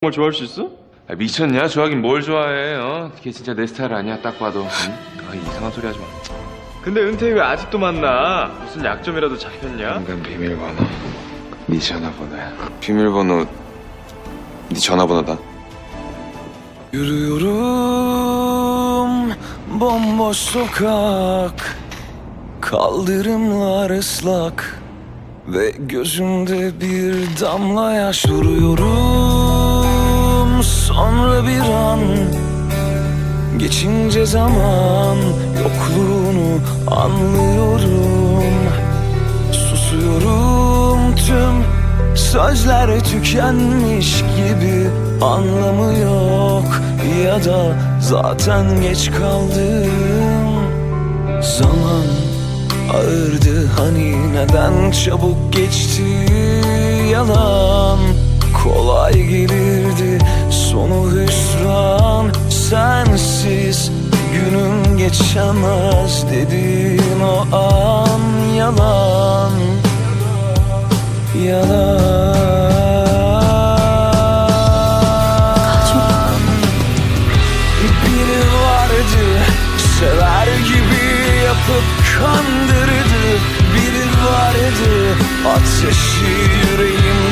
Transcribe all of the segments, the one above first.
걸 좋아할 수 있어? 아, 미쳤냐? 좋아하긴 뭘 좋아해? 어? 걔 진짜 내 스타일 아니야. 딱 봐도. 응? 아, 이상한 소리 하지 마. 근데 은퇴 왜 아직도 만나? 무슨 약점이라도 잡혔냐? 인간 비밀번호. 네 전화번호야. 비밀번호. 네 전화번호다. Yürüyorum bomboş sokak Kaldırımlar ıslak Ve gözümde bir damla yaş duruyorum Bir an. Geçince zaman Yokluğunu anlıyorum. Susuyorum tüm Sözler tükenmiş gibi Anlamı yok. Ya da zaten geç kaldım. Zaman ağırdı hani neden çabuk geçti? Yalan kolay gelirdi Sonu hüsran sensiz Günüm geçemez dedin o an Yalan Yalan. Biri vardı Sever gibi yapıp kandırdı. Biri vardı Ateşi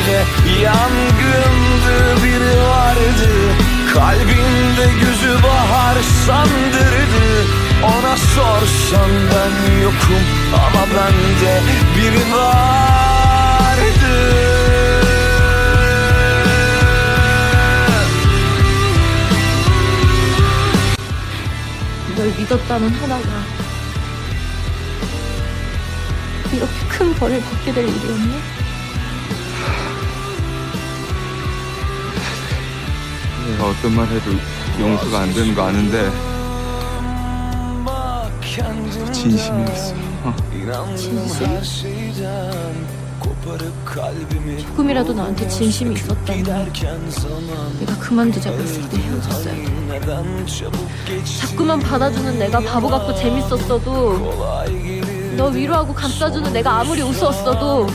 yüreğimde Yangındı Biri vardı Kalbimde yüzü bahar sandırdı Ona sorsan ben yokum Ama bende biri vardı 널 믿었다는 하나가 이렇게 큰 벌을 받게 될 일이었네? 내가 어떤 말 해도 용서가 안 되는 거 아는데 진심이었어. 진심? 조금이라도 나한테 진심이 있었다면 내가 그만두자고 했을 때 헤어졌어야 돼 자꾸만 받아주는 내가 바보 같고 재밌었어도 너 위로하고 감싸주는 내가 아무리 우스웠어도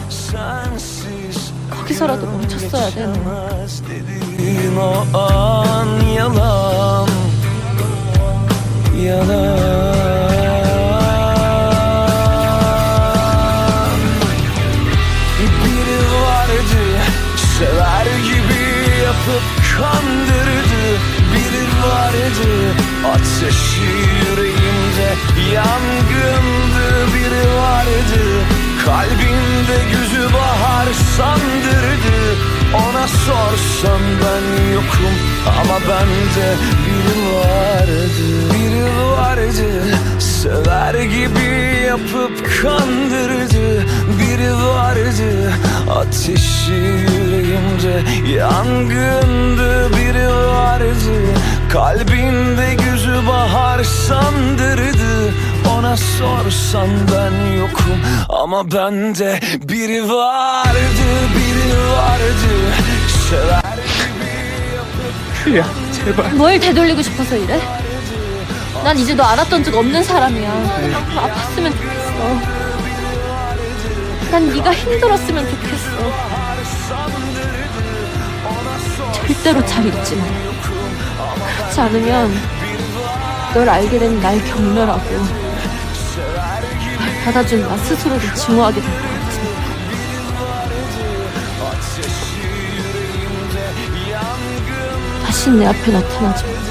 거기서라도 멈췄어야 돼 너. Dediğin o an yalan. Yalan. Biri vardı Sever gibi yapıp kandırdı. Biri vardı Ateşi yüreğimde Yangındı. Biri vardı Kalbimde yüzü bahar Ona sorsan ben yokum Ama bende biri vardı. Biri vardı. Sever gibi yapıp kandırdı. Biri vardı. Ateşi yüreğimde Yangındı. Biri vardı. Kalbimde yüzü bahar sandırdı. Ona sorsan ben yokum Ama bende biri vardı. Biri vardı gibi yapıp 뭘 되돌리고 싶어서 이래? 난 이제 너 알았던 적 없는 사람이야. 아팠으면 좋겠어. 난 네가 힘들었으면 좋겠어. 절대로 잘 잊지 마. 그렇지 않으면 널 알게 된 날 경멸하고 날 받아준 나 스스로를 증오하게 될것같 다시 내 앞에 나타나지 마.